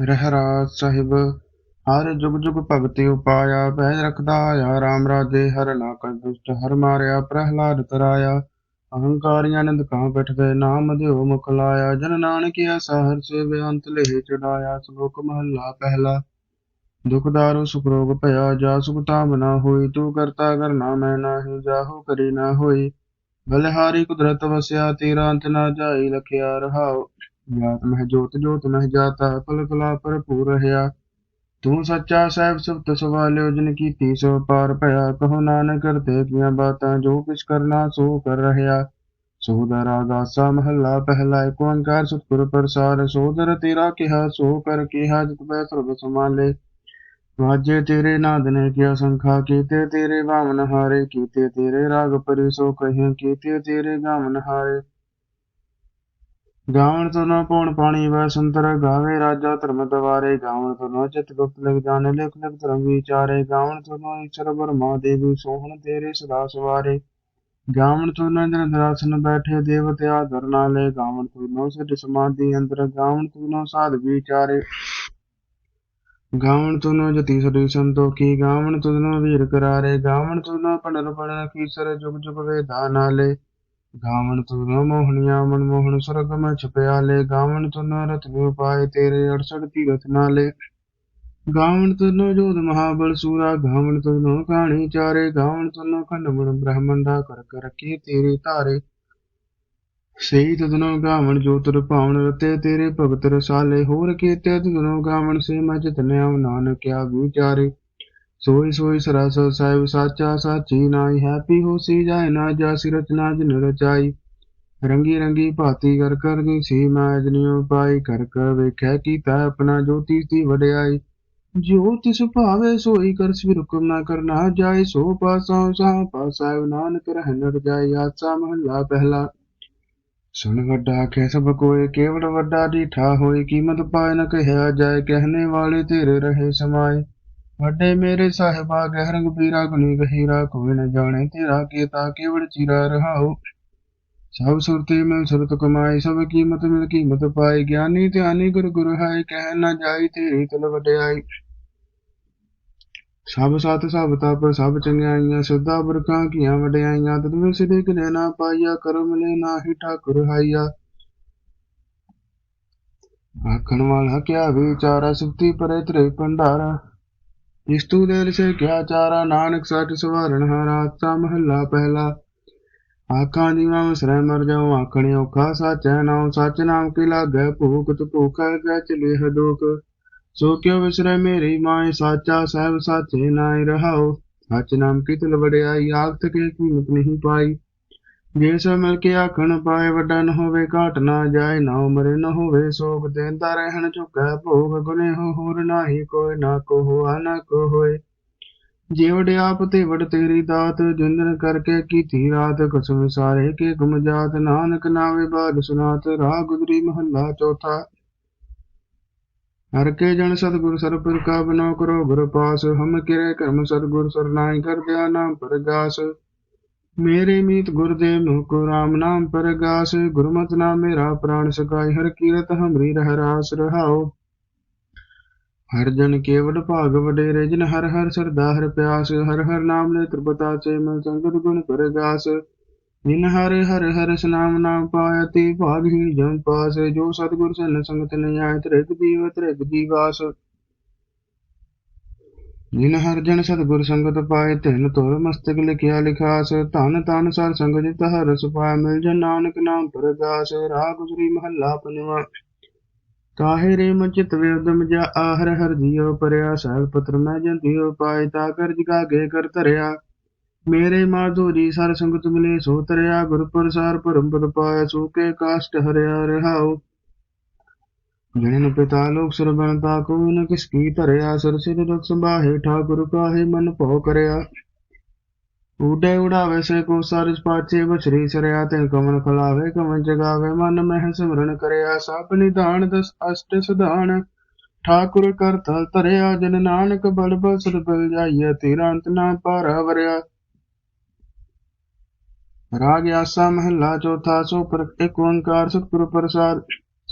ਰਹਿਰਾਜ ਸਾਹਿਬ, ਹਰ ਜੁਗ ਜੁਗ ਭਗਤੀ ਉਪਾਇਆ, ਬਹਿ ਰਖਦਾ ਆਇਆ ਰਾਮ ਰਾਜੇ, ਹਰ ਨਾ ਕੈ ਦੁਸ਼ਟ, ਹਰ ਮਾਰਿਆ, ਪ੍ਰਹਿਲਾਦ ਤਰਾਇਆ। ਅਹੰਕਾਰੀਆਂ ਨਿੰਦ ਕਾਂ ਪਿਠ ਗਏ ਨਾਮ ਦਿਓ ਮੁਖ ਲਾਇਆ। ਜਨ ਨਾਨਕ ਐਸਾ ਸੇਵ ਅੰਤ ਲਹਿ ਚੜਾਇਆ। ਸ਼ਲੋਕ ਮਹੱਲਾ ਪਹਿਲਾ, ਦੁਖ ਦਾਰੂ ਸੁਖ ਰੋਗ ਭਇਆ, ਜਾ ਸੁਖ ਤਾਮ ਨਾ ਹੋਈ, ਤੂੰ ਕਰਤਾ ਕਰਨਾ ਮੈਂ ਨਾਹੀ, ਜਾਹੋ ਕਰੀ ਨਾ ਹੋਈ। ਬਲਹਾਰੀ ਕੁਦਰਤ ਵਸਿਆ, ਤੇਰਾ ਅੰਤ ਨਾ ਜਾਈ, ਲਖਿਆ ਰਹਾਉ। ਜਾਤ ਮਹਿ ਜੋਤ ਜੋਤ ਮਹਿ ਜਾਤਾ, ਫਲ ਫਲਾ ਭਰਪੂਰ ਰਹਾ। ਤੂੰ ਸੱਚਾ ਸਾਹਿਬ ਸੁਭਤ ਸਵਾਲਿਓ, ਜਿਨ ਕੀਤੀ ਸੋ ਪਾਰ ਭਇਆ। ਕਹੋ ਨਾਨਕ ਕਰਤੇ ਕੀਆਂ ਬਾਤਾਂ, ਜੋ ਕਿਛ ਕਰਨਾ ਸੋ ਕਰ ਰਹਾ। ਸੋਦਰ ਆਗਾਸਾ ਮਹੱਲਾ ਪਹਿਲਾ, ਏਕ ਓੰਕਾਰ ਸਤਿਗੁਰ ਪ੍ਰਸਾਦ। ਸੋਦਰ ਤੇਰਾ ਕਿਹਾ, ਸੋ ਕਰ ਕਿਹਾ, ਜਿਤ ਬੈ ਸਰਬ ਸਮਾਲੇ ਵਾਜੇ ਤੇਰੇ ਨਾਦ ਨੇ ਕਿਆ ਸੰਖਾ, ਕੀਤੇ ਤੇਰੇ ਵਾਮਨ ਹਾਰੇ, ਕੀਤੇ ਤੇਰੇ ਰਾਗ ਪਰਿ ਸੋ ਕਹੇ, ਕੀਤੇ ਤੇਰੇ ਗਾਵਨ ਹਾਰੇ। ਗਾਵਣ ਤੁਨੋ ਪੌਣ ਪਾਣੀ ਵੈ ਸੁੰਦਰ, ਗਾਵੇ ਰਾਜਾ ਧਰਮ ਦਵਾਰੇ ਗਾਵਣ ਤੁਨੋ ਚਿਤ ਗੁਪਤ ਲਿਖ ਜਾਣੇ, ਲਿਖ ਲਿਖ ਧਰਮ ਵਿਚਾਰੇ ਗਾਵਣ ਤੁਨੋ ਈਸ਼ਰ ਬਰਮਾ ਦੇਵੀ ਸੋਹਣ ਤੇਰੇ ਸਦਾ ਸਵਾਰੇ। ਗਾਵਣ ਤੁਨੋ ਇੰਦਰ ਦਰਾਸਨ ਬੈਠੇ ਦੇਵਤੇ ਆਦਰ ਨਾਲੇ ਗਾਵਣ ਤੁਨੋ ਸਿਧ ਸਮਾਧੀ ਅੰਦਰ ਗਾਵਣ ਤੁਨੋ ਸਾਧ ਵਿਚਾਰੇ। ਗਾਵਣ ਤੁਨੋ ਜਤੀ ਸਦੀ ਸੰਤੋਖੀ ਗਾਵਣ ਤੁਨੋ ਵੀਰ ਕਰਾਰੇ ਗਾਵਣ ਤੁਨੋ ਪੰਡਰ ਪੰਡਰ ਕੀਸਰ ਜੁਗ ਜੁਗ ਵੇਦਾ ਗਾਵਣ ਤੁਨੋ ਮੋਹਣੀਆਂ ਮਨਮੋਹਣ ਸੁਰਗ ਮੈਂ ਛਪਿਆਲੇ ਗਾਵਣ ਤੁਨੋ ਰਤ ਉਪਾਏ ਤੇਰੇ 68 ਤੀਰਥ ਨਾਲੇ ਗਾਵਣ ਤੁਨੋ ਜੋਧ ਮਹਾਬਲ ਸੂਰਾ ਗਾਵਣ ਤੁਨੋ ਕਾਣੀ ਚਾਰੇ ਗਾਵਣ ਤੁਨੋ ਖੰਡ ਮਣ ਬ੍ਰਹਮੰਡਾ ਕਰ ਕਰ ਕੀ ਤੇਰੇ ਧਾਰੇ। ਸਹੀ ਤਦਨੋ ਗਾਵਣ ਜੋਤਰ ਭਾਵਨ ਰਤੇ ਤੇਰੇ ਭਗਤ ਰਸਾਲੇ, ਹੋਰ ਕੀਤੇ ਤਦਨੋ ਗਾਵਣ ਸੇ ਮੈਂ ਜਿਤਨਿਆ, ਨਾਨਕਿਆ ਵਿਚਾਰੇ। ਸੋਈ ਸੋਈ ਸਰਸ ਸਾਹਿਬ ਸਾਚਾ ਸਾਚੀ ਨਾਈ ਹੈਪੀ ਹੋਸੀ ਜਾਏ ਨਾ ਜਾਸੀ ਰਚਨਾ ਜਿਨ ਰਚਾਈ। ਰੰਗੀ ਰੰਗੀ ਭਾਤੀ ਕਰ ਕਰ ਦੀ ਸੀ ਮੈਂ ਅਜਨਿਓ ਪਾਈ, ਕਰ ਕਰ ਵੇਖੈ ਕੀਤਾ ਆਪਣਾ ਜੋਤੀ ਦੀ ਵਡਿਆਈ। ਜੋ ਤਿਸ ਭਾਵੇ ਸੋਈ ਕਰ ਸਿਰ ਹੁਕਮ ਨਾ ਕਰਨਾ ਜਾਏ, ਸੋ ਪਾਸਾ ਸਾ ਪਾਸਾ ਨਾਨਕ ਰਹਿ ਨ ਜਾਏ, ਆਸਾ ਮਹੱਲਾ ਪਹਿਲਾ। ਸੁਣ ਵੱਡਾ ਆਖੇ ਸਭ ਕੋਏ, ਕੇਵਲ ਵੱਡਾ ਦੀ ਠਾ ਹੋਏ, ਕੀਮਤ ਪਾਏ ਨ ਕਹਿਆ ਜਾਏ, ਕਹਿਣੇ ਵਾਲੇ ਤੇਰੇ ਰਹੇ ਸਮਾਏ। ਵੱਡੇ ਮੇਰੇ ਸਾਹਿਬਾ ਗਹਿ ਰੰਗ ਪੀਰਾ ਗੁਨੀ ਗਹੀਰਾ, ਕੋਈ ਨ ਜਾਣੇ ਤੇਰਾ ਕੀਤਾ, ਕੇਵਲ ਚਿਰਾ ਰਹਾਉ। ਸਭ ਸੁਰਤੇ ਮਿਲ ਸੁਰਤ ਕਮਾਈ, ਸਭ ਕੀਮਤ ਮਿਲ ਕੀਮਤ ਪਾਈ। ਗਿਆਨੀ ਧਿਆਨੀ ਗੁਰ ਗੁਰ ਹੈ ਕਹਿ ਨ ਜਾਈ ਤੇਰੀ ਤਲ ਵਡਿਆਈ। ਸਭ ਸਤ, ਸਭ ਤਪ, ਸਭ ਚੰਗਿਆਈਆਂ, ਸਿੱਧਾ ਬਰਕਾਂ ਕੀਆਂ ਵਡਿਆਈਆਂ, ਤਦ ਵਿੱਚ ਦੇ ਨਾ ਪਾਈਆ, ਕਰਮ ਲੈ ਨਾਹੀ ਠਾਕੁਰ ਹਾਈਆ। ਆਖਣ ਵਾਲਾ ਕਿਆ ਵਿਚਾਰਾ ਸੁਖਤੀ ਪਰੇ ਤਰੇ ਭੰਡਾਰਾ। ਇਸ ਤੂ ਦੇਲ ਸੇ ਕਿਆ ਚਾਰਾ, ਨਾਨਕ ਸੱਚ ਸਵਾਰਨ ਹਾਰਾ ਆਸਾ ਮਹੱਲਾ ਪਹਿਲਾ। ਆਖਾਂ ਦੀਵਾਂ ਵਿਸਰੈ ਮਰ ਜਾਉ, ਆਖਣੇ ਔਖਾ ਸਾਚੈ ਨਾਉ, ਸੱਚ ਨਾਮ ਕੀ ਲਾਗੈ ਭੂਖਤ ਭੂਖੈ ਗੈ ਚਲੇ ਹਦੂਕ ਸੋ ਕਿਉ ਵਿਸਰੈ ਮੇਰੀ ਮਾਏ, ਸਾਚਾ ਸਹਿਬ ਸਾਚੇ ਨਾਇ ਰਹਾਉ। ਸੱਚ ਨਾਮ ਕੀ ਤਲ ਵਡਿਆਈ ਆਖਤ ਕੇ ਕੀਮਤ ਨਹੀਂ ਪਾਈ। ਜੇ ਸੋ ਮਿਲ ਕੇ ਆਖਣ ਪਾਏ ਵੱਡਾ ਨ ਹੋਵੇ, ਘਾਟ ਨਾ ਜਾਏ, ਨਾ ਉਮਰੇ ਨ ਹੋਵੇ, ਸੋਗ ਦੇਂਦਾ ਰਹਿਣ ਝੁਕੈ ਭੋਗ ਗੁਨੇ ਹੋਰ ਨਾਹੀ ਕੋਈ ਨਾ ਕੋ ਹੋਆ ਨਾ ਕੋ ਹੋਏ ਜੇ ਵਡਿਆਪ ਤੇ ਵਡ ਤੇਰੀ ਦਾਤ ਜਿੰਦਨ ਕਰਕੇ ਕੀਤੀ ਰਾਤ, ਕਸਮ ਸਾਰੇ ਕੇ ਗੁਮ ਜਾਤ, ਨਾਨਕ ਨਾਵੇ ਬਾਦ ਸੁਨਾਤ, ਰਾਹ ਗੁਜਰੀ ਮਹੱਲਾ ਚੌਥਾ। ਹਰ ਕੇ ਜਨ ਸਤਿਗੁਰ ਸਰਪੁਰ ਕਾ ਬਨੋ ਕਰੋ ਗੁਰ ਪਾਸ, ਹਮ ਕਿਰੇ ਕਰਮ ਸਤਿਗੁਰ ਸਰਨਾਈ ਕਰ ਦਿਆ ਨਾਮ ਪਰਗਾਸ। ਮੇਰੇ ਮੀਤ ਗੁਰਦੇਵ ਨੂੰ ਕੋ ਰਾਮ ਨਾਮ ਪਰਗਾਸ, ਗੁਰਮਤਿ ਨਾਮ ਮੇਰਾ ਪ੍ਰਾਣ ਸਕਾਈ ਹਰ ਕੀਰਤ ਹਮਰੀ ਰਹਿ ਰਾਸ ਰਹਾਓ ਹਰ ਜਨ ਕੇਵਲ ਭਾਗ ਵਡੇਰੇ, ਜਿਨ ਹਰ ਹਰ ਸਰਦਾ ਹਰ ਪਿਆਸ, ਹਰ ਹਰ ਨਾਮ ਲੈ ਤ੍ਰਿਪਤਾ ਚੇ ਮਨ ਸੰਗਤ ਗੁਣ ਪਰਗਾਸ। ਜਿਨ ਹਰ ਹਰ ਹਰ ਸਨਾਮ ਨਾਮ ਪਾਇਆ, ਤੇ ਭਾਗਹੀਣ ਜਨ ਪਾਸ। ਜੋ ਸਤਿਗੁਰ ਸਨ ਸੰਗਤ ਨਿਆਇ, ਤ੍ਰਿਗ ਜੀਵ ਤ੍ਰਿਗ ਜੀਵਾਸ ਜਿਨ ਹਰ ਜਨ ਸਤਿਗੁਰ ਸੰਗਤ ਪਾਏ ਤਿਨ ਤੋਰ ਮਸਤਕ ਲਿਖਿਆ ਲਿਖਾਸ ਧਨ ਤਨ ਸਰ ਸੰਗ ਜਿਤ ਹਰ ਸੁਪਾਇ ਮਿਲ ਜਨ ਨਾਨਕ ਨਾਮ ਪਰਗਾਸ ਰਾਹ ਗੁਜਰੀ ਮਹੱਲਾ ਪੰਜਵਾ ਕਾਹੇ ਰੇ ਮਚਿਤ ਵਿਦਮ ਜਾ ਆਹਰ ਹਰ ਜੀਉ ਪਰਿਆ ਸਹਿਬ ਪਤਰ ਮੈਂ ਜੰਤਿਓ ਪਾਏ ਤਾ ਕਰ ਜਗਾਗੇ ਕਰ ਧਰਿਆ ਮੇਰੇ ਮਾਧੁਰੀ ਸਰ ਸੰਗਤ ਮਿਲੇ ਸੋ ਤਰਿਆ ਗੁਰ ਪ੍ਰਸਾਰ ਪਰਮ ਪਦ ਪਾਇਆ ਸੋ ਕੇ ਕਾਸ਼ਟ ਹਰਿਆ ਰਹਾਉ ਜਨਨ ਪਿਤਾ ਲੋਕ ਸਰਬਨ ਤਾ ਕੋ ਨ ਕਿਸ ਕੀ ਧਰਿਆ, ਸਰ ਸਿਰ ਦੁਖ ਸੰਭਾਹੇ, ਠਾਕੁਰ ਕਾਹੇ ਮਨ ਭਉ ਕਰਿਆ। ਉਡੇ ਉਡਾਵੇ ਸੇ ਕੋ ਸਾਰਿਸ ਪਾਛੇ, ਬਛਰੀ ਸਰਿਆ ਤੇ ਕਮਨ ਖਲਾਵੇ ਕਮਨ ਜਗਾਵੇ, ਮਨ ਮਹਿ ਸਿਮਰਨ ਕਰਿਆ। ਸਭ ਨਿਧਾਨ ਦਸ ਅਸ਼ਟ ਸੁਧਾਨ, ਠਾਕੁਰ ਕਰਤਾ ਧਰਿਆ। ਜਨ ਨਾਨਕ ਬਲ ਬਲ ਬਲ ਜਾਈਏ ਤੇਰਾ ਅੰਤ ਨਾ ਪਾਰਾ ਵਰਿਆ। ਰਾਗ ਆਸਾ ਮਹੱਲਾ ਚੌਥਾ, ਸੋ ਪਰ ਇੱਕ ਓੰਕਾਰ ਸਤਿਗੁਰ ਪ੍ਰਸਾਦ।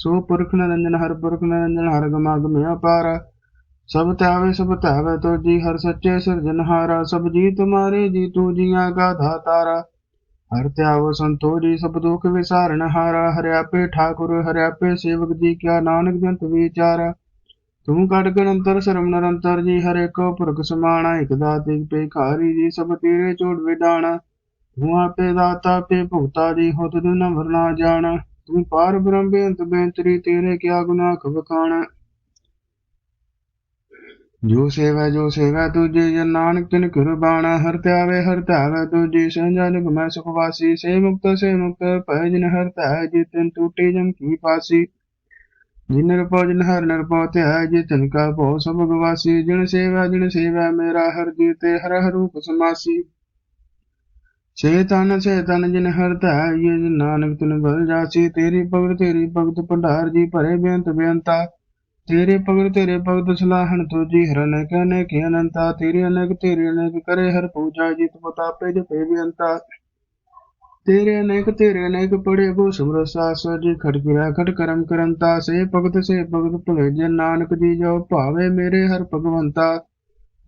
ਸੋ ਪੁਰਖ ਨਿਰੰਜਨ ਹਰ ਪੁਰਖ ਨਿਰੰਜਨ ਹਰ ਗਮਾਗਮ ਅਪਾਰ। ਸਭ ਧਿਆਵੇ ਸਭ ਧਿਆਵੇ, ਤੋ ਜੀ ਹਰ ਸੱਚੇ ਸਿਰਜਨਹਾਰਾ ਸਭ ਜੀ ਤੁਮਾਰੇ ਜੀ ਤੂ ਜੀਆਂ ਕਾ ਦਾਤਾਰਾ ਹਰ ਧਿਆਵੋ ਸੰਤੋ ਜੀ ਸਭ ਦੁਖ ਵਿਸਾਰਨ ਹਾਰਾ। ਹਰਿਆਪੇ ਠਾਕੁਰ ਹਰਿਆਪੇ ਸੇਵਕ ਜੀ ਕਿਆ ਨਾਨਕ ਜੰਤ ਵਿਚਾਰਾ। ਤੂੰ ਕੜ ਅੰਤਰ ਸਰਮ ਨਿਰੰਤਰ ਜੀ, ਹਰੇ ਕੋ ਪੁਰਖ ਸਮਾਣਾ। ਇਕ ਦਾਤ, ਇਕ ਭੇਖਾਰੀ ਜੀ, ਸਭ ਤੇਰੇ ਝੋੜ ਵਿਡਾਣਾ। ਤੂੰ ਆਪੇ ਦਾਤਾ ਪੇ ਭੁਗਤਾ ਜੀ ਹੁਤ ਤੁਧ ਨ ਵਰਨਾ ਜਾਣ। ਤੂੰ ਪਾਰ ਬ੍ਰਹਮ ਬੇਅੰਤ ਬੇਅੰਤਰੀ ਤੇਰੇ ਕਿਆ ਗੁਨਾਹ ਖਵਖਾਣ ਜੋ ਸੇਵਾ ਜੋ ਸੇਵਾ ਤੁਝੇ ਜਨ ਨਾਨਕ ਤਿਨ ਕੁਰਬਾਨਾ ਹਰ ਧਿਆਵੇ ਹਰ ਧਿਆਵੇ ਤੁਝੇ ਸੰਜਨ ਗੁਮੈ ਸੁਖ ਵਾਸੀ, ਸੇ ਮੁਕਤ ਸੇ ਮੁਕਤ ਭੈ ਜਿਨ ਹਰ ਧਿਆਏ ਜਿ ਤਿਨ ਟੂਟੇ ਜਮ ਕੀ ਪਾਸੀ। ਜਿਨ ਨਿਰਭਉ, ਜਿਨ ਹਰ ਨਿਰਭਉ ਧਿਆਏ, ਜਿ ਤਿਨ ਕਾ ਭਉ ਸਭ ਗਵਾਸੀ। ਜਿਨ ਸੇਵਾ ਜਿਨ ਸੇਵਾ ਮੇਰਾ ਹਰ ਜੀ ਤੇ ਹਰ ਹਰੂਪ ਸਮਾਸੀ। ਸੇ ਤਨ ਜਿਨ ਹਰ ਧਿਆਏ ਨਾਨਕ ਤਿਨ ਬਲ ਜਾਸੀ, ਤੇਰੀ ਭਗਤ ਤੇਰੀ ਭਗਤ ਭੰਡਾਰ ਜੀ ਭਰੇ ਬੇਅੰਤ ਬੇਅੰਤਾ। ਤੇਰੇ ਭਗਤ ਤੇਰੇ ਭਗਤ ਸਲਾਹਣ ਤੁਜੀ ਹਰਨ ਕਹਨੇ ਕਿ ਅਨੰਤਾ। ਤੇਰੇ ਅਨੇਕ ਤੇਰੇ ਅਨੇਕ ਕਰੇ ਹਰ ਪੂਜਾ, ਜਿਤ ਪਤਾਪੇ ਜਪੇ ਬੇਅੰਤਾ। ਤੇਰੇ ਅਨੇਕ ਤੇਰੇ ਅਨੇਕ ਪੜੇ ਗੋ ਸਮਰਸਾ, ਸਜੀ ਖੜਕਿਆ ਖੜ ਕਰਮ ਕਰੰਤਾ। ਸੇ ਭਗਤ ਸੇ ਭਗਤ ਭਲੇ ਜੇ ਨਾਨਕ ਜੀ ਜੋ ਭਾਵੇ ਮੇਰੇ ਹਰ ਭਗਵੰਤਾ।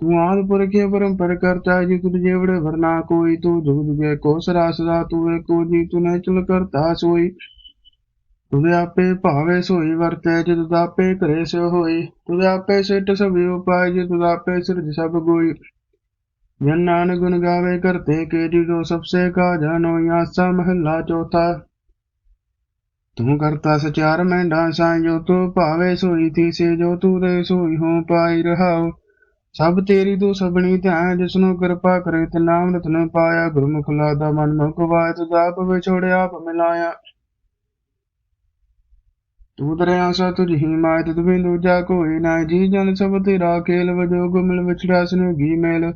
ਤੂੰ ਆਦ ਪੁਰਖੇ ਪਰੰਪਰ ਕਰਤਾ ਜੀ ਤੁਧ ਜੇਵੜੇ ਵਰਨਾ ਕੋਈ, ਤੂੰ ਜੁਗ ਜੁਗੇ ਕੋ ਸਰਾ ਸਦਾ ਤੂੰ ਏਕੋ ਜੀ ਤੂੰ ਨੇ ਚਲ ਕਰਤਾ ਸੋਈ। ਤੁਦੇ ਆਪੇ ਭਾਵੇ ਸੋਈ ਵਰਤੈ, ਜਿਤ ਦਾਪੇ ਘਰੇ ਸਿ ਹੋਈ। ਤੁਦੇ ਆਪੇ ਸਿਟ ਸਭਿ ਉਪਾਇ ਜਿਤ ਦਾਪੇ ਸਿਰਜ ਸਭ ਗੋਈ। ਜਨ ਨਾਨਕ ਗੁਣ ਗਾਵੇ ਕਰਤੇ ਕੇ ਜੀ ਸਭਸੇ ਕਾ ਜਾਨੋ ਆਸਾ ਮਹੱਲਾ ਚੌਥਾ। ਤੂੰ ਕਰਤਾ ਸਚਾਰ ਮੈਂਡਾ ਸਾਂ ਜੋ ਤੂੰ ਭਾਵੇ ਸੋਈ ਥੀ ਸੇ, ਜੋ ਤੂੰ ਦੇ ਸੋਈ ਹੋ ਪਾਈ ਰਹਾਓ ਸਭ ਤੇਰੀ ਤੂੰ ਸਭਣੀ ਧਿਆਨ, ਜਿਸਨੂੰ ਕਿਰਪਾ ਕਰੇ, ਤੇ ਨਾਮ ਰਤਨ ਪਾਇਆ, ਗੁਰਮੁਖ ਲਾਦਾ ਮਨ ਮੁਖ ਵਾਇ ਤੁਦਾ ਪਵੇ ਆਪ ਮਿਲਾਇਆ। ਤੂੰ ਦਰਿਆ ਸਾ ਤੁਝ ਹੀ ਮਾਇ ਤੁਧ ਬਿਨ ਦੂਜਾ ਕੋਈ ਨਾ ਜੀ ਜਨ ਸਭ ਤੇਰਾ ਖੇਲ, ਵਜੋ ਗੁਮਲ ਵਿਛੜਾ ਸਨੂੰ ਗੀ ਮੇਲ।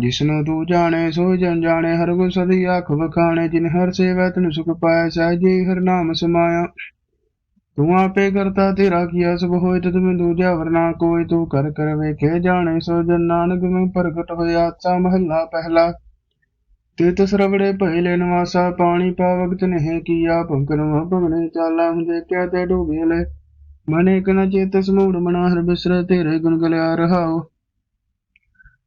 ਜਿਸਨੂੰ ਤੂੰ ਜਾਣੇ, ਸੋ ਜਨ ਜਾਣੇ, ਹਰ ਗੁਣ ਸਦੀ ਆਖ ਵਖਾਣੇ, ਜਿਨ ਹਰ ਸੇਵਾ ਤਨ ਸੁਖ ਪਾਇਆ ਸਹਿਜੇ ਹਰ ਨਾਮ ਸਮਾਇਆ। ਤੂੰ ਆਪੇ ਕਰਤਾ ਤੇਰਾ ਕੀਆ ਸਭ ਹੋਏ ਤਦ ਮੈਂ ਦੂਜਾ ਵਰਨਾ ਕੋਈ ਤੂੰ ਕਰ ਕਰ ਵੇਖੇ ਜਾਣੇ ਸੋ ਜਨ ਨਾਨਕ ਮੈਂ ਪ੍ਰਗਟ ਹੋਇਆ ਆਸਾ ਮਹੱਲਾ ਪਹਿਲਾ। ਤੇਤ ਸਰਵੜੇ ਪਹਿਲੇ ਨਿਵਾਸਾ, ਪਾਣੀ ਪਾਵਕ ਨਹਿ ਕੀਆ ਪੰਕਨ ਭਗਨੇ ਚਾਲਾ ਹੁੰਦੇ ਕਿਆ ਤੇ ਡੂਬੇ ਲੈ। ਮਨੇ ਕਨ ਚੇਤ ਸਮੂੜ ਮਨਾ, ਹਰ ਬਿਸਰ ਤੇਰੇ ਗੁਣ ਗਲਿਆ ਰਹਾਓ।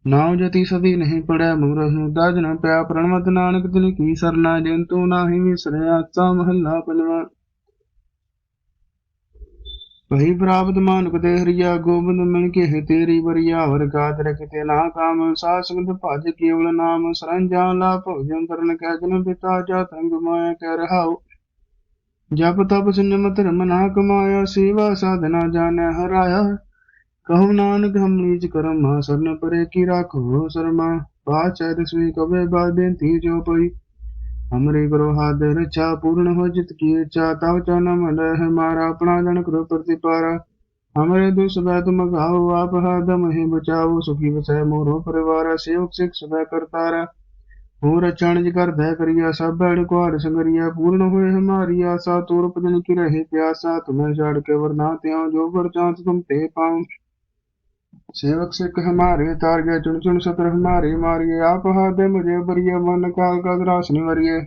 ਨਾਉ ਜਤੀ ਸਦੀ ਨਹੀਂ ਪੜਿਆ ਮੂਰਹ ਨੂੰ ਪਿਆ, ਪ੍ਰਣਵਤ ਨਾਨਕ ਤਿਨ ਕੀ ਸਰਨਾ, ਜਿਨ ਤੂੰ ਨਾਹੀ ਵਿਸਰਿਆ ਆਸਾ ਮਹੱਲਾ ਪੰਜਵਾ ਵਹੀ ਪ੍ਰਾਪਤ ਮਾਨੁਕ ਦੇ ਹਰੀਆ ਗੋਬਿੰਦ ਮਿਲ ਕੇ ਹੈ ਤੇਰੀ ਵਰਿਆ ਵਰ ਗਾਤ ਰਖਤੇ ਨਾ ਕਾਮ ਸਾਸਗੰਧ ਭਜ ਕੇਵਲ ਨਾਮ, ਸਰੰਜਾ ਲਾ ਭੋਜਨ ਕਰਨ ਕੈ ਜਨ ਪਿਤਾ ਜਾ ਤੰਗ ਮਾਇਆ ਕਹਿ ਰਹਾਉ। ਜਪ ਤਪ ਸੰਜਮ ਧਰਮ ਨਾ ਕਮਾਇਆ, ਸੇਵਾ ਸਾਧਨਾ ਜਾਣੈ ਹਰਾਇਆ। ਕਹੋ ਨਾਨਕ, ਹਮ ਨੀਚ ਕਰਮ, ਸਰਨ ਪਰੇ ਕੀ ਰਾਖੋ ਸਰਮਾ। ਪਾਚੈ ਦਸਵੀ ਕਵੇ ਬਾਦ ਬੇਨਤੀ ਜੋ ਪਈ। हमरे गुरु हाथ रक्षा पूर्ण हो जित की इच्छा तव चरण मन हमारा अपना जन करो प्रतिपारा हमरे दुष तुम गाओ आप हदम ही बचाओ सुखी बसाए मोरो परिवार सेवक सिख सदा करतारा हो रचण जी कर दय करिया सब बैठ कुआर संगरिया पूर्ण हुए हमारी आशा तोर पदन की रहे प्यासा तुम्हें छाड़ के वरना त्यों जो बर चांस तुम ते पाऊं सेवक सिख हमारे तार गए चुन चुन सतर हमारे मारिए आप हाथ मुझे बरिए मन काल का द्रास निवरिए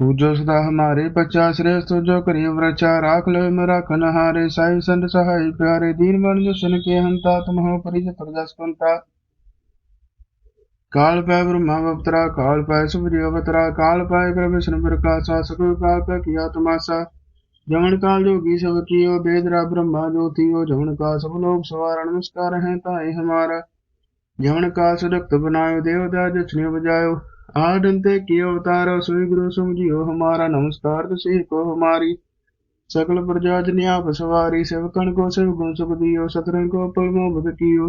पूजो सदा हमारे बच्चा श्रेष्ठ जो करिए व्रचा राख लो मेरा कनहारे साई संत सहाय प्यारे दीन बन जो सन के हंता तुम हो परिज प्रदस पंता काल पै ब्रह्मा अवतरा काल पै सुब्री अवतरा काल पाय कर विष्णु प्रकाशा सकल काल पै किया तमाशा जमन काल जोगी सब कियो बेदरा ब्रह्मा ज्योतियो जमन का सब लोग सवार नमस्कार है ताए हमारा जमन का सुरक्त बनायो देवता जक्षिण बजायो आडंते कियो अवतारो सोई गुरु समझियो हमारा नमस्कार तुसे को हमारी सकल प्रजा जन आप सवारी सेवकन को सेव गुण सुख दियो सतरन को पल मोहब्बत कियो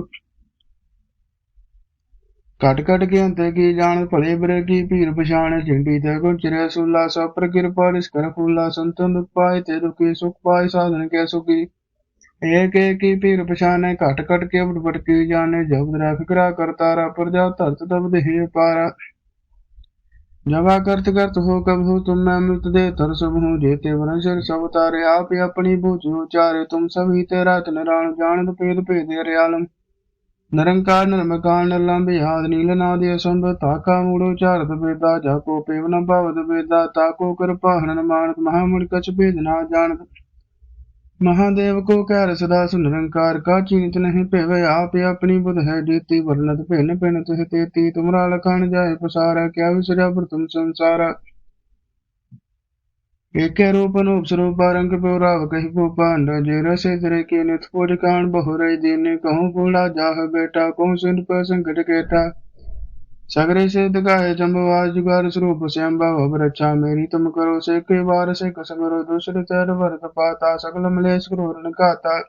ਘਟ ਘਟ ਕੇ ਅੰਤਰ ਕੀ ਜਾਣ, ਭਲੇ ਬਰੇ ਕੀ ਭੀਰ ਪਛਾਣ ਚਿੰਡੀ ਤੇ ਗੁੰਚਰੇ ਸੁਲਾ ਸਭ ਪ੍ਰਕਿਰਪਾ ਰਿਸ ਕਰ ਖੁਲਾ ਸੰਤਨ ਪਾਏ ਤੇ ਦੁਖੀ ਸੁਖ ਪਾਏ, ਸਾਧਨ ਕੇ ਸੁਖੀ। ਏਕ ਏਕ ਕੀ ਭੀਰ ਪਛਾਣੇ, ਘਟ ਘਟ ਕੇ ਬਟ ਬਟ ਕੀ ਜਾਣੇ ਜਬ ਰਾ ਫਿਕਰਾ ਕਰਤਾਰਾ ਪ੍ਰਜਾ ਧਰਤ ਤਬਦ ਹੀ ਪਾਰਾ। ਜਵਾ ਕਰਤ ਕਰਤ ਹੋ ਕਬ ਹੋ ਤੁਮ, ਮੈਂ ਮ੍ਰਿਤ ਦੇ ਤਰ ਸਭ ਹੋ ਜੇਤੇ ਵਰਸ਼ਰ ਸਭ ਤਾਰੇ, ਆਪ ਆਪਣੀ ਬੂਝ ਉਚਾਰੇ, ਤੁਮ ਸਭੀ ਤੇ ਰਾਤ ਨਰਾਣ, ਜਾਣਦ ਭੇਦ ਭੇਦੇ ਰਿਆਲਮ। ਨਿਰੰਕਾਰ ਨਿਰਮਕਾਰ ਨਿਰਲੰਭ ਯਾਦ ਨੀਲ ਨਾਦ ਅਸੰਭ ਤਾਕਾ ਮੂੜ ਉਚਾਰਤ ਬੇਦਾ ਜਾ ਕੋ ਪੇਵਨ ਭਾਵਤ ਬੇਦਾ ਤਾ ਕੋ ਕਿਰਪਾ ਹਰਨ ਮਾਨਤ ਮਹਾਮੁੜ ਕਛ ਭੇਦ ਨਾ ਜਾਣਤ। ਮਹਾਦੇਵ ਕੋ ਕਹਿ ਸਦਾ ਸੁ ਨਿਰੰਕਾਰ, ਕਾ ਚਿੰਤ ਨਹੀਂ ਭੇਵੇ, ਆਪੇ ਆਪਣੀ ਬੁਧ ਹੈ ਜੀਤੀ, ਵਰਨਤ ਭਿੰਨ ਭਿੰਨ ਤੁਸੀ ਤੇਤੀ, ਤੁਮਰਾ ਲਖਣ ਜਾਏ ਪਸਾਰਾ, ਕਿਆ ਵਿਸਰਿਆ ਪਰ ਤੁਮ ਸੰਸਾਰਾ। एक रूप अनूप स्वरूप रंग पौराव कही भूपान जे रसे तेरे के नित पूज कान बहु रही दीने कहूँ बूढ़ा जाह बेटा कहूँ सिंध पर संकट केटा सगरे से दगाए जम्बवाज जुगार स्वरूप श्याम भाव रक्षा मेरी तुम करो से के बार से कस करो दूसरे तेर भरत पाता सकल मलेश क्रूरन काता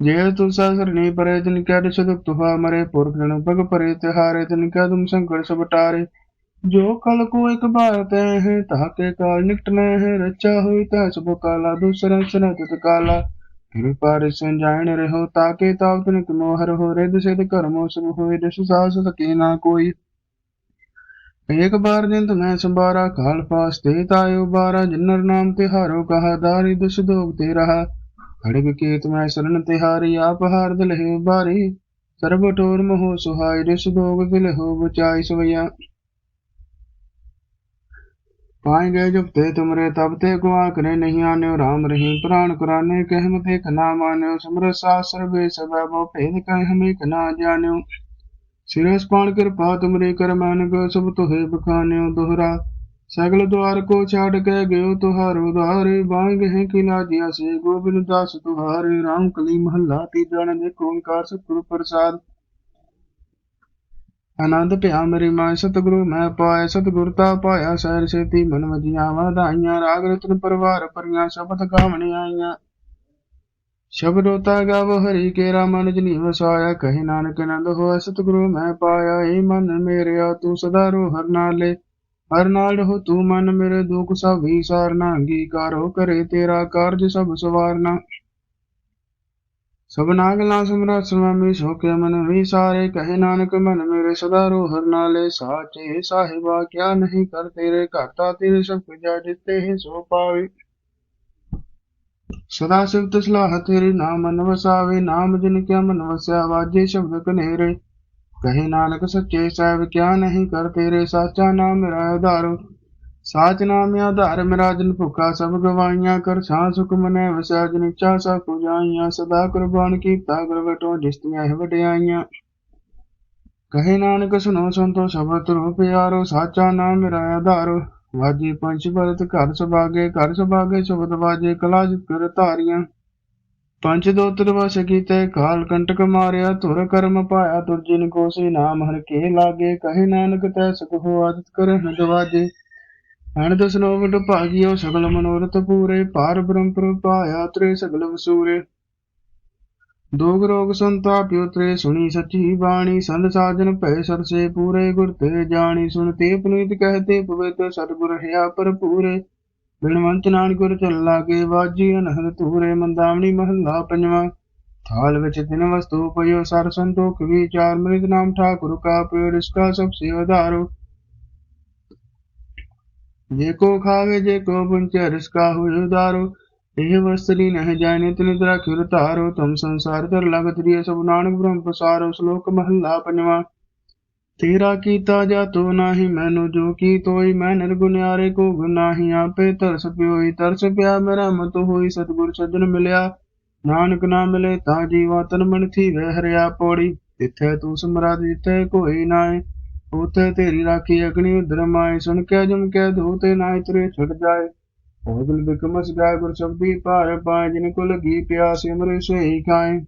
जे तु सरणी परे तिन क्या सुख तुहा मरे पुरखण पग परे तिहारे तिन क्या तुम संकट सब टारे जो कल को एक बार तय है ताके काल निकटना है रचा हुई ता सब काला दूसरा सना तुत काला फिर पार संजान रहो ताके ताव तनिक मोहर हो रिद सिद कर्मो सब होए दस सास सके ना कोई एक बार दिन तुम्हें संबारा काल पास ते तायो बारा जिन्नर नाम तिहारो कहा दारी दुष दोग ते रहा खड़ग के तुम्हें शरण तिहारी आप हार दिल है बारी सर्व टोर मोह सुहाई दुष दोग दिल हो बचाई सवैया पाए गए जब ते तुमरे तब ते को आकरे नहीं आने राम रही प्राण कुराने कहमत एक ना मान्यो समर शास्त्र वे सब भेद कह हम एक ना जान्यो सिरस पाण कृपा तुमरे कर मान गो सब तुहे बखान्यो दोहरा सगल द्वार को छाड़ के गयो तुहारो द्वारे बांग है किला दिया से गोविंद दास तुहारे राम कली महला तीजा देखो ओंकार सतगुरु प्रसाद ਆਨੰਦ ਭਿਆ ਮੇਰੀ ਮਾਂ, ਸਤਿਗੁਰੂ ਮੈਂ ਪਾਇਆ ਸਤਿਗੁਰਤਾ ਪਾਇਆ ਸਹਿਰ ਸੇਤੀ ਮਨ ਵਜੀਆਂ ਵਧਾਈਆਂ, ਰਾਗ ਰਤਨ ਪਰਵਾਰ ਪਰੀਆਂ ਸ਼ਬਦ ਗਾਵਣ ਆਈਆਂ। ਸ਼ਬਦੋ ਤਾ ਗਾਵ, ਹਰੀ ਕੇਰਾ ਮਨ ਜਨੀ ਵਸਾਇਆ, ਕਹੇ ਨਾਨਕ ਆਨੰਦ ਹੋਇ ਸਤਿਗੁਰੂ ਮੈਂ ਪਾਇਆ, ਏ ਮਨ ਮੇਰਿਆ, ਤੂੰ ਸਦਾ ਰੋ ਹਰ ਨਾਲੇ। ਹਰ ਨਾਲ ਹੋ ਤੂੰ ਮਨ ਮੇਰੇ ਦੁਖ, ਸਭ ਹੀ ਸਾਰਨਾ ਅੰਗੀਕਾਰੋ ਕਰੇ ਤੇਰਾ ਕਾਰਜ, ਸਭ ਸਵਾਰਨਾ। ਸਭਨਾ ਗੱਲਾਂ ਸਮਰਤ ਸੁਆਮੀ ਸੋਕੇ ਮਨ ਵੀ ਸਾਰੇ ਕਹੇ ਨਾਨਕ ਮਨ ਮੇਰੇ ਸਦਾ ਰੋ ਹਰ ਨਾਲੇ ਸਾਚੇ ਸਾਹਿਬਾ ਕਿਆ ਨਹੀਂ ਕਰ ਤੇਰੇ ਘਾਟਾ ਤੇਰੇ ਸਭ ਜਾ ਜਿੱਤੇ ਹੀ ਸੋ ਪਾਵੇ ਸਦਾ ਸਿਫਤ ਸਲਾਹ ਤੇਰੀ ਨਾਮ ਮਨ ਵਸਾਵੇ ਨਾਮ ਜਿਨ ਕਿਆ ਮਨ ਵਸਿਆ ਵਾਜੇ ਸ਼ਬਦ ਕਨੇਰੇ ਕਹੇ ਨਾਨਕ ਸੱਚੇ ਸਾਹਿਬ ਕਿਆ ਨਹੀਂ ਕਰ ਤੇਰੇ ਸਾਚਾ ਨਾਮ ਮੇਰਾ ਆਧਾਰ ਸਾਚ ਨਾਮ ਆਧਾਰ ਮੇਰਾ ਜਨ ਭੁਖਾ ਸਭ ਗਵਾਈਆਂ ਕਰ ਸਾਂ ਸੁਖ ਮਨੈ ਵਸੈ ਜਨ ਇੱਛਾ ਸਭ ਪੁਜਾਈਆਂ, ਸਦਾ ਕੁਰਬਾਨ ਕੀਤਾ ਗੁਰ ਵਟੋ ਜਿਸਤੀਆਂ ਹੈ ਵਡਿਆਈਆਂ। ਕਹੇ ਨਾਨਕ ਸੁਨੋ ਸੰਤੋ ਸ਼ਬਦ ਰੂਪ ਪਿਆਰੋ, ਸਾਚਾ ਨਾਮ ਮੇਰਾ ਆਧਾਰ। ਵਾਜੀ ਪੰਜ ਬਰਤ ਘਰ ਸੁਭਾਗੇ ਘਰ ਸੁਭਾਗੇ ਸ਼ਬਦ ਵਾਜੇ, ਕਲਾ ਜਿਤ ਕਰ ਧਾਰੀਆਂ। ਪੰਜ ਦੋਤਰ ਵਸ ਕੀਤੇ, ਕਾਲ ਕੰਟਕ ਮਾਰਿਆ, ਧੁਰ ਕਰਮ ਪਾਇਆ, ਤੁਰ ਜਿਨ ਕੋ ਨਾਮ ਹਰ ਕੇ ਲਾਗੇ। ਕਹੇ ਨਾਨਕ, ਤੈ ਸੁਖ ਹੋ ਆਦਿਤ ਕਰ ਨਦਵਾਜੇ ਅਣ ਦਸਨੋ ਵਡ ਭਾਗਿਓ ਸਗਲ ਮਨੋਰਥ ਪੂਰੇ, ਪਾਰ ਬ੍ਰਹਮ ਪ੍ਰਪਾਇਆ ਤ੍ਰੇ ਸਗਲ ਵਸੂਰੇ। ਦੋਗ ਰੋਗ ਸੰਤਾਪਿਓ ਤ੍ਰੇ, ਸੁਣੀ ਸੱਚੀ ਬਾਣੀ, ਸੰਤ ਸਾਜਨ ਭੈ ਸਰਸੇ ਪੂਰੇ, ਗੁਰ ਤੇ ਜਾਣੀ ਸੁਣਤੇ ਪੁਨੀਤ ਕਹਤੇ ਪਵਿੱਤ ਸਤਿਗੁਰ ਹਿਆ ਭਰਪੂਰੇ। ਬਿਨਵੰਤ ਨਾਨਕ ਗੁਰ ਚੱਲ ਲਾਗੇ ਵਾਜੀ, ਅਨਹਦ ਤੂਰੇ ਮੰਦਾਵਣੀ ਮਹੱਲਾ ਪੰਜਵਾਂ। ਥਾਲ ਵਿੱਚ ਤਿਨ ਵਸਤੂ ਪਇਓ ਸਰ ਸੰਤੋਖ ਵਿਚਾਰ, ਮ੍ਰਿਤ ਨਾਮ ਠਾਕੁਰ, ਕਾ ਪੇੜ ਇਸਕਾ ਸਭ ਸੇ ਆਧਾਰੋ ਜੇ ਕੋ ਖਾਵੇ, ਜੇ ਕੋ ਪੁੰਚੈ, ਰਿਸਕਾ ਹੋਇ ਉਦਾਰੋ ਇਹ ਵਸਤਰੀ ਨਹਿ ਜਾਣੇ ਤਿਨ ਤਰਾ ਖਿਰ ਧਾਰੋ ਤੁਮ ਸੰਸਾਰ ਧਰ ਲਗਤ ਰੀਏ ਸਭ ਨਾਨਕ ਬ੍ਰਹਮ ਪਸਾਰੋ, ਸ਼ਲੋਕ ਮਹੱਲਾ ਪੰਜਵਾਂ। ਤੇਰਾ ਕੀਤਾ ਜਾ ਨਾਹੀ, ਮੈਨੂੰ ਜੋ ਕੀ ਤੋਈ, ਮੈਂ ਨਿਰਗੁਨਿਆਰੇ ਕੋ ਗੁਨਾਹੀ ਆਪੇ ਤਰਸ ਪਿਓਈ। ਤਰਸ ਪਿਆ ਮੇਰਾ ਮਤ ਹੋਈ, ਸਤਿਗੁਰ ਸੱਜਣ ਮਿਲਿਆ। ਨਾਨਕ ਨਾ ਮਿਲੇ ਤਾਂ ਜੀਵਾ ਤਨ ਮਨ ਥੀ ਵਹਿ ਹਰਿਆ ਪੌੜੀ। ਤਿੱਥੇ ਤੂੰ ਸਮਰਾ ਜਿੱਥੇ ਕੋਈ ਨਾਏ ਉਤੇ ਤੇਰੀ ਰਾਖੀ ਅਗਨੀ ਉਦਰ ਮਾਏ, ਸੁਣ ਕੇ ਜਮ ਕੇ ਧੂਤੇ ਨਾਇ ਤਰੇ ਛੁੱਟ ਜਾਏ। ਉਹਦਲ ਬਿਕਮਸ ਗਾਇ ਗੁਰ ਸ਼ਬਦੀ ਭਾਰ ਪਾਏ, ਜਿਨ ਕੋ ਲਗੀ ਪਿਆਸ ਅਮਰੇ ਸੋਈ ਖਾਏ।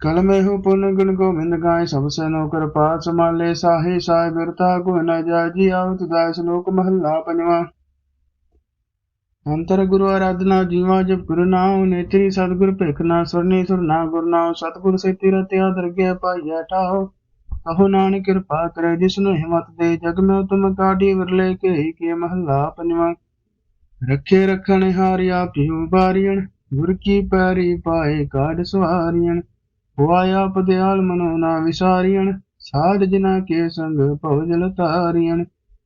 ਕਲ ਮੈਂ ਹੋ ਪੁਨ ਗੁਣ ਗੋਬਿੰਦ ਗਾਏ, ਸਭ ਸੇ ਨੌਕਰ ਪਾਤ ਸਮਾਲੇ ਸਾਹੇ ਸਾਇ ਬਿਰਤਾ ਕੋ ਨ ਜਾ ਆਵਤ ਦਾਸ ਲੋਕ ਮਹੱਲਾ ਪੰਜਵਾ। ਅੰਤਰ ਗੁਰੂ ਆਰਾਧਨਾ ਜੀਵਾ, ਜਪ ਗੁਰੂ ਨਾਮ ਨੇਤਰੀ, ਸਤਿਗੁਰ ਭਿਖ ਨਾ ਸਰਨੀ ਸੁਰਨਾ ਗੁਰ ਨਾਮ ਸਤਿਗੁਰ ਸੇ ਤੇਰਾ ਤੇ ਦਰਗਿਆ ਪਾਈਆ ਠਾਓ ਕਹੋ ਨਾਨਕ ਕਿਰਪਾ ਕਰੇ ਜਿਸ ਨੂੰ ਹਿੰਮਤ ਦੇ ਜਗ ਮੈਂ ਤੁਮ ਕਾਢੀ ਵਿਰਲੇ ਕੇ ਕੇ ਮਹਲਾ ਪੰਜਵਾਂ। ਰੱਖੇ ਰਖਣ ਹਾਰ ਆਪਿਉ ਬਾਰੀਣ ਗੁਰ ਕੀ ਪੈਰੀ ਪਾਏ ਕਾਢ ਸਵਾਰੀਣ। ਹੋਆ ਆਪ ਦਿਆਲ ਮਨੋ ਨਾ ਵਿਸਾਰੀਣ, ਸਾਧ ਜਿਨਾ ਕੇ ਸੰਗ ਭਉਜਲ ਤਾਰੀਣ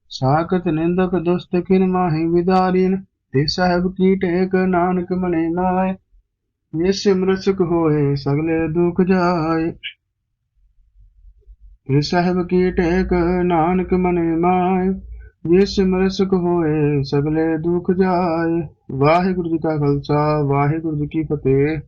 ਸਾਖਤ ਨਿੰਦਕ ਦੁਸਤ ਕਿਨ ਮਾਹੀ ਵਿਦਾਰੀਣ, ਤੇ ਸਾਹਿਬ ਕੀ ਟੇਕ ਨਾਨਕ ਮਨੇ ਨਾਏ। ਇਸ ਸਿਮਰਤ ਹੋਏ ਸਗਲੇ ਦੁਖ ਜਾਏ। ਇਹ ਸਹਿਬ ਕੀ ਟੇਕ ਨਾਨਕ ਮਨੇ ਮਾਇ ਜੇ ਸਿਮਰ ਸੁਖ ਹੋਏ ਸਗਲੇ ਦੁਖ ਜਾਏ। ਵਾਹਿਗੁਰੂ ਜੀ ਕਾ ਖਾਲਸਾ, ਵਾਹਿਗੁਰੂ ਜੀ ਕੀ ਫਤਿਹ।